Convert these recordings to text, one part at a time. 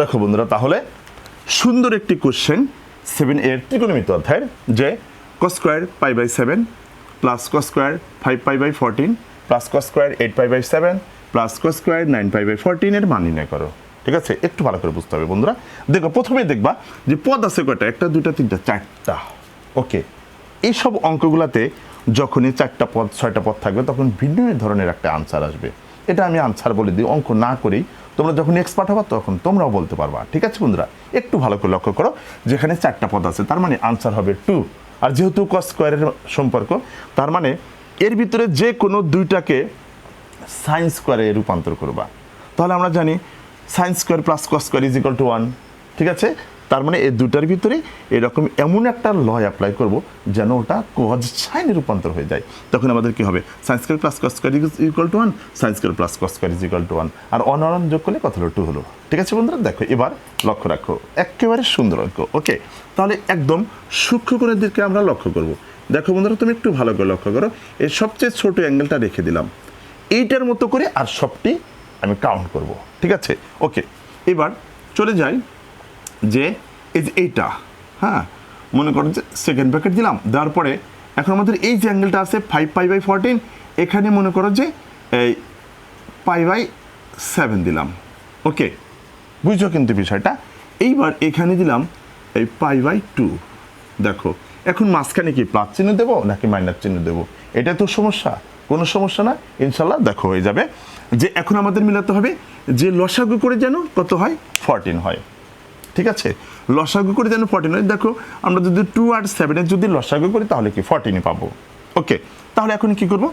দেখো বন্ধুরা, তাহলে সুন্দর একটি কোশ্চেন সেভেন এর ত্রিকোণমিত অধ্যায়ের যে cos square pi by seven plus cos square five pi by fourteen plus cos square eight pi by seven plus cos square nine pi by ফোরটিনের মান নির্ণয় করো। ঠিক আছে? একটু ভালো করে বুঝতে হবে বন্ধুরা। দেখো প্রথমেই দেখবা যে পদ আছে কয়টা একটা, দুইটা, তিনটা, চারটা। ওকে এইসব অঙ্কগুলোতে যখনই চারটা পদ, ছয়টা পদ থাকবে, তখন ভিন্ন ধরনের একটা আনসার আসবে। এটা আমি আনসার বলে দিই, অঙ্ক না করেই তোমরা যখন নেক্সট পাঠাবা তখন তোমরাও বলতে পারবা। ঠিক আছে বন্ধুরা? একটু ভালো করে লক্ষ্য করো, যেখানে চারটা পদ আছে, তার মানে আনসার হবে টু আর যেহেতু ক স্কোয়ারের সম্পর্ক, তার মানে এর ভিতরে যে কোনো দুইটাকে সায়েন্স স্কোয়ারে রূপান্তর করবা। তাহলে আমরা জানি sine square plus cos square is equal to one ঠিক আছে? তার মানে এই দুটার ভিতরে এরকম এমন একটা লয় অ্যাপ্লাই করব যেন ওটা কজ সাইনে রূপান্তর হয়ে যায়। তখন আমাদের কি হবে? Sine square plus cos square is equal to one sine square plus cos square is equal to one আর অন অন যোগ করলে কত হলো? টু হলো। ঠিক আছে বন্ধুরা? দেখো, এবার লক্ষ্য রাখো। একেবারে সুন্দর অঙ্ক। ওকে? তাহলে একদম সূক্ষ্ম করে দিকে আমরা লক্ষ্য করব। দেখো বন্ধুরা, তুমি একটু ভালো করে লক্ষ্য করো। এই সবচেয়ে ছোট অ্যাঙ্গেলটা রেখে দিলাম। এইটার মতো করে আর সবটি আমি কাউন্ট করব। ঠিক আছে? ওকে? এবার চলে যাই যে এই যে এইটা হ্যাঁ? মনে করো যে সেকেন্ড ব্র্যাকেট দিলাম, দেওয়ার পরে এখন আমাদের এই যে অ্যাঙ্গেলটা আছে ফাইভ পাই বাই ফোরটিন এখানে মনে করো যে এই পাই বাই সেভেন দিলাম। ওকে বুঝছ কিন্তু বিষয়টা? এইবার এখানে দিলাম এই পাই বাই টু দেখো, এখন মাঝখানে কি প্লাস চিহ্ন দেবো নাকি মাইনাস চিহ্ন দেবো? এটা তো সমস্যা, কোনো সমস্যা না, ইনশাল্লাহ দেখো হয়ে যাবে। যে এখন আমাদের মিলাতে হবে যে লসাগু করে যেন কত হয়? ফরটিন হয়। ঠিক আছে? লসাগু করে যেন ফর্টিন হয় দেখো, আমরা যদি টু আর সেভেনের যদি লসাগু করি, তাহলে কি ফর্টিনই পাবো? ওকে তাহলে এখন কি করব?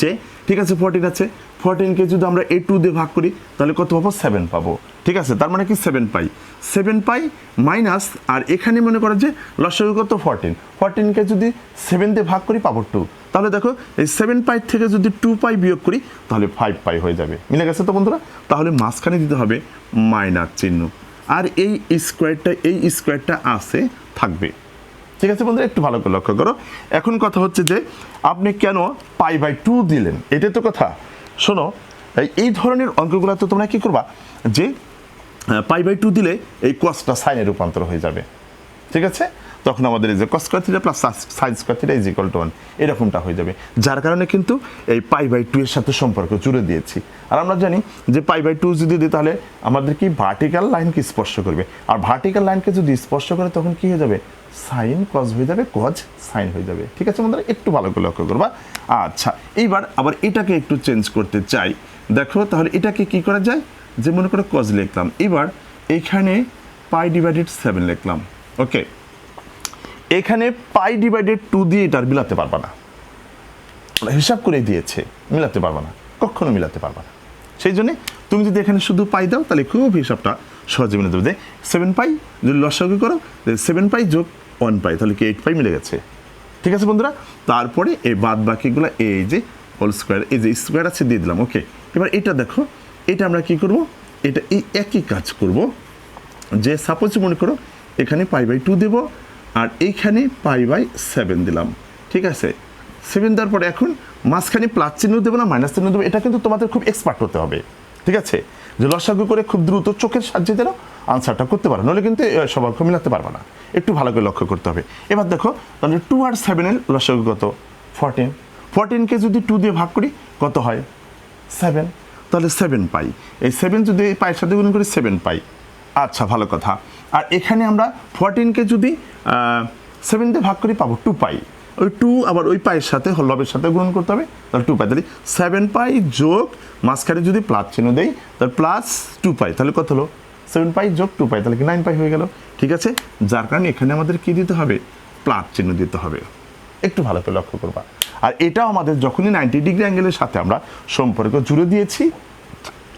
যে, ঠিক আছে ফর্টিন আছে। ফর্টিনকে যদি আমরা এ টু দিয়ে ভাগ করি, তাহলে কত পাবো? সেভেন পাবো। ঠিক আছে, তার মানে কি seven pi? Seven pi minus আর এখানে মনে করো যে লসাগু কত? ফর্টিন ফর্টিনকে যদি সেভেন দিয়ে ভাগ করি, পাবো টু তাহলে দেখো, এই সেভেন পাই থেকে যদি টু পাই বিয়োগ করি, তাহলে ফাইভ পাই হয়ে যাবে। মিলে গেছে তো বন্ধুরা? তাহলে মাঝখানে দিতে হবে মাইনাস চিহ্ন। আর এই স্কোয়ারটা এই স্কোয়ারটা আছে, থাকবে। ঠিক আছে বন্ধুরা? একটু ভালো করে লক্ষ্য করো। এখন কথা হচ্ছে যে, আপনি কেন পাই বাই টু দিলেন? এটাই তো কথা। শোনো, এই- ধরনের অঙ্কগুলো তো তোমরা কী করবা? যে পাই বাই টু দিলে এই কোয়াসটা সাইনে রূপান্তর হয়ে যাবে। ঠিক আছে? তখন আমাদের এই যে cos square theta plus sine square theta is equal to one এরকমটা হয়ে যাবে। যার কারণে কিন্তু এই পাই বাই টু এর সাথে সম্পর্ক জুড়ে দিয়েছি। আর আমরা জানি যে পাই বাই টু যদি দিই তাহলে আমাদের কি ভার্টিক্যাল লাইনকে স্পর্শ করবে। আর ভার্টিক্যাল লাইনকে যদি স্পর্শ করে তখন কি হয়ে যাবে? সাইন কজ হয়ে যাবে কজ সাইন হয়ে যাবে। ঠিক আছে বন্ধুরা? একটু ভালো করে লক্ষ্য করবা। আচ্ছা এইবার আবার এটাকে একটু চেঞ্জ করতে চাই। দেখো, তাহলে এটাকে কি করা যায়? যে মনে করো কজ লিখলাম। এবার এখানে পাই ডিভাইডেড সেভেন লিখলাম। ওকে এখানে পাই ডিভাইডেড টু দিয়ে এটার মিলাতে পারবা না। ওরা হিসাব করে দিয়েছে, মিলাতে পারবা না, কখনো মিলাতে পারবা না। সেই জন্যে তুমি যদি এখানে শুধু পাই দাও, তাহলে খুব হিসাবটা সহজে মিলে দেবে সেভেন পাই যদি লসাগু করো সেভেন পাই যোগ ওয়ান পাই তাহলে কি এইট পাই মিলে গেছে। ঠিক আছে বন্ধুরা? তারপরে এই বাদ বাকিগুলো এই যে হোল স্কোয়ার এই যে স্কোয়ার আছে, দিয়ে দিলাম ওকে এবার এটা দেখো, এটা আমরা কি করব? এটা এই একই কাজ করব। যে সাপোজ মনে করো, এখানে পাই বাই টু দেবো আর এইখানে পাই বাই সেভেন দিলাম। ঠিক আছে? সেভেন দেওয়ার পরে এখন মাঝখানে প্লাস চিহ্ন দেবো না মাইনাস চিহ্ন দেবো এটা কিন্তু তোমাদের খুব এক্সপার্ট হতে হবে। ঠিক আছে? যে লসাগু করে খুব দ্রুত চোখের সাহায্যে যেন আনসারটা করতে পারো নইলে কিন্তু এ, সব অঙ্ক মিলাতে পারবে না। একটু ভালো করে লক্ষ্য করতে হবে। এবার দেখো তাহলে টু আর সেভেনের লসাগু কত? ফোরটিন ফোরটিনকে যদি টু দিয়ে ভাগ করি কত হয়? সেভেন তাহলে সেভেন পাই। এই সেভেন যদি পায়ের সাথে গুণ করি সেভেন পাই। আচ্ছা ভালো কথা। আর এখানে আমরা ফোরটিনকে যদি সেভেন দিয়ে ভাগ করি পাবো টু পাই ওই টু আবার ওই পায়ের সাথে লবের সাথে গ্রহণ করতে হবে, তাহলে টু পাই তাহলে সেভেন পাই যোগ মাঝখানে যদি প্লাস চিহ্ন দেই, তাহলে প্লাস টু পাই তাহলে কত হলো? সেভেন পাই যোগ টু পাই তাহলে কি নাইন পাই হয়ে গেল? ঠিক আছে? যার কারণে এখানে আমাদের কি দিতে হবে? প্লাস চিহ্ন দিতে হবে। একটু ভালো করে লক্ষ্য করবা। আর এটাও আমাদের যখনই নাইনটি ডিগ্রি অ্যাঙ্গেলের সাথে আমরা সম্পর্ক জুড়ে দিয়েছি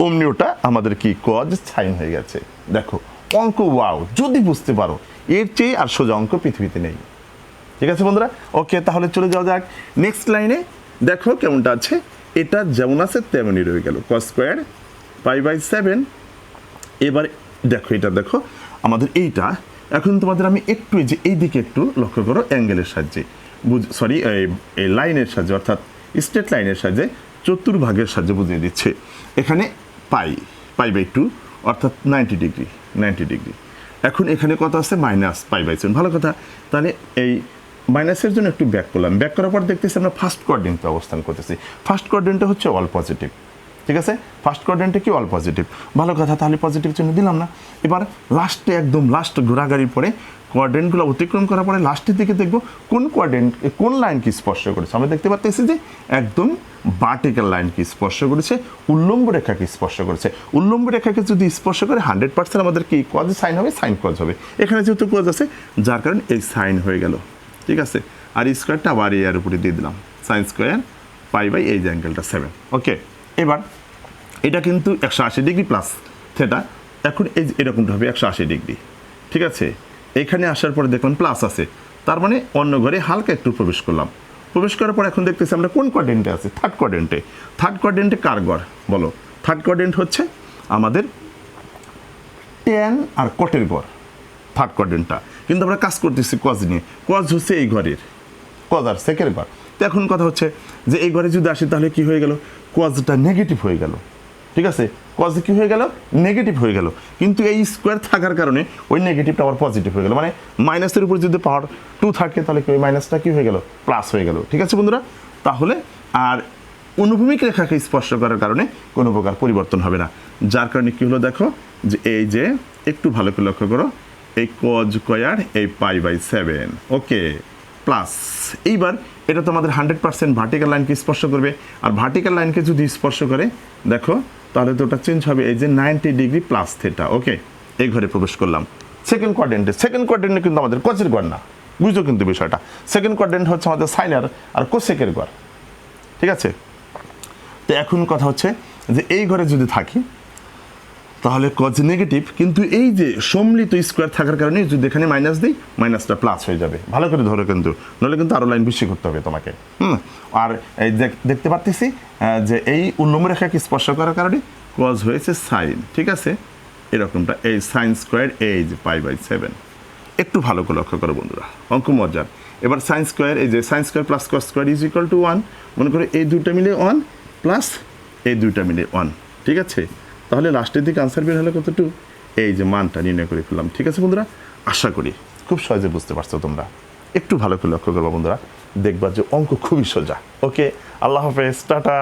অমনি ওটা আমাদের কি কজ সাইন হয়ে গেছে। দেখো অঙ্ক ওয়াও যদি বুঝতে পারো, এর চেয়ে আর সোজা অঙ্ক পৃথিবীতে নেই। ঠিক আছে বন্ধুরা? ওকে তাহলে চলে যাওয়া যাক। নেক্সট লাইনে দেখো কেমনটা আছে। এটা যেমন আছে, তেমনই রয়ে গেল। Cos square pi by seven এবার দেখো এটা, দেখো, আমাদের এইটা। এখন তোমাদের আমি একটু যে এই দিকে একটু লক্ষ্য করো, অ্যাঙ্গেলের সাহায্যে। বুঝ সরি এই লাইনের সাহায্যে, অর্থাৎ স্ট্রেট লাইনের সাহায্যে চতুর্ভাগের সাহায্যে বুঝিয়ে দিচ্ছে। এখানে পাই পাই বাই টু অর্থাৎ নাইনটি ডিগ্রি নাইনটি ডিগ্রি। এখন এখানে কত আছে? মাইনাস পাই বাই ভালো কথা। তাহলে এই মাইনাসের জন্য একটু ব্যাক করলাম। ব্যাক করার পর দেখতেছি আমরা ফার্স্ট কোয়ার্ডেন্টে অবস্থান করতেছি। ফার্স্ট কোয়ার্ডেন্টে হচ্ছে অল পজিটিভ ঠিক আছে? ফার্স্ট কোয়ার্ডেন্টে কি অল পজিটিভ ভালো কথা, তাহলে পজিটিভ চিহ্ন দিলাম না। এবার লাস্টে একদম লাস্ট ঘোরাঘাড়ির পরে কোয়ার্ডেন্টগুলো অতিক্রম করার পরে লাস্টের দিকে দেখব কোন কোয়ার্ডেন্ট কোন লাইন কি স্পর্শ করেছে। আমরা দেখতে পাচ্ছি যে একদম ভার্টিক্যাল লাইন কি স্পর্শ করেছে, উল্লম্ব রেখাকে স্পর্শ করেছে। উল্লম্ব রেখাকে যদি স্পর্শ করে হান্ড্রেড পার্সেন্ট আমাদের কি কজ সাইন হবে সাইন কজ হবে। এখানে যেহেতু কজ আছে, যার কারণে এই সাইন হয়ে গেল। ঠিক আছে? আর স্কোয়ারটা আবার এর উপরে দিয়ে দিলাম। সাইন স্কোয়ার পাই বাই এই অ্যাঙ্গেলটা সেভেন ওকে এবার এটা কিন্তু একশো আশি ডিগ্রি প্লাস সেটা এখন এই এরকমটা হবে একশো আশি ডিগ্রি ঠিক আছে? এখানে আসার পরে দেখলাম প্লাস আছে। তার মানে অন্য ঘরে হালকা একটু প্রবেশ করলাম। প্রবেশ করার পর এখন দেখতেছি আমরা কোন কোয়ার্ডেন্টে আছে? থার্ড কোয়ার্ডেন্টে থার্ড কোয়ার্ডেন্টে কার ঘর? বলো। থার্ড কোয়ার্ডেন্ট হচ্ছে আমাদের টেন আর কটের গড় থার্ড কোয়ার্ডেন্টটা কিন্তু আমরা কাজ করতেছি কজ নিয়ে। কজ হচ্ছে এই ঘরের। কজ আর সেকের ঘর। তো এখন কথা হচ্ছে যে এই ঘরে যদি আসি তাহলে কি হয়ে গেল? কজটা নেগেটিভ হয়ে গেল। ঠিক আছে? কজ কি হয়ে গেল নেগেটিভ হয়ে গেল। কিন্তু এই স্কোয়ার থাকার কারণে ওই নেগেটিভটা আবার পজিটিভ হয়ে গেল। মানে মাইনাসের উপর যদি পাওয়ার টু থাকে, তাহলে কি ওই মাইনাসটা কি হয়ে গেল? প্লাস হয়ে গেল। ঠিক আছে বন্ধুরা? তাহলে আর অনুভূমিক রেখাকে স্পর্শ করার কারণে কোনো প্রকার পরিবর্তন হবে না। যার কারণে কী হলো দেখো? যে এই যে একটু ভালো করে লক্ষ্য করো। এই কজ কয়ার এই pi by seven okay plus এইবার এটা তো আমাদের হান্ড্রেড পার্সেন্ট ভার্টিক্যাল লাইনকে স্পর্শ করবে। আর ভার্টিক্যাল লাইনকে যদি স্পর্শ করে, দেখো তাহলে তো ওটা চেঞ্জ হবে, এই যে ninety degree plus theta okay এই ঘরে প্রবেশ করলাম। সেকেন্ড কোয়ার্ডেন্টে সেকেন্ড কোয়ার্ডেন্টে কিন্তু আমাদের কচের ঘর না। বুঝছ কিন্তু বিষয়টা? সেকেন্ড কোয়ার্ডেন্ট হচ্ছে আমাদের সাইনার আর কোসেকের ঘর ঠিক আছে? তো এখন কথা হচ্ছে যে এই ঘরে যদি থাকি তাহলে কজ নেগেটিভ কিন্তু এই যে সম্মিলিত স্কোয়ার থাকার কারণে যদি এখানে মাইনাস দিই মাইনাসটা প্লাস হয়ে যাবে। ভালো করে ধরো কিন্তু নাহলে কিন্তু আরও লাইন বেশি করতে হবে তোমাকে। হুম? আর এই দেখ- দেখতে পারতেছি যে এই উল্লম্ব রেখাকে স্পর্শ করার কারণে কজ হয়েছে সাইন ঠিক আছে? এরকমটা, এই সাইন স্কোয়ার এই যে পাই বাই সেভেন একটু ভালো করে লক্ষ্য করো বন্ধুরা, অঙ্ক মজার। এবার সাইন স্কোয়ার এই যে sine square plus cos square is equal to one মনে করো এই দুইটা মিলে ওয়ান প্লাস এই দুইটা মিলে ওয়ান ঠিক আছে? তাহলে লাস্টের দিকে আনসার বের হলে কতটু এই যে মানটা নির্ণয় করে ফেললাম, ঠিক আছে বন্ধুরা? আশা করি খুব সহজে বুঝতে পারছ তোমরা। একটু ভালো করে লক্ষ্য করবা বন্ধুরা দেখবার যে অঙ্ক খুবই সোজা। ওকে আল্লাহ হাফেজ, টাটা।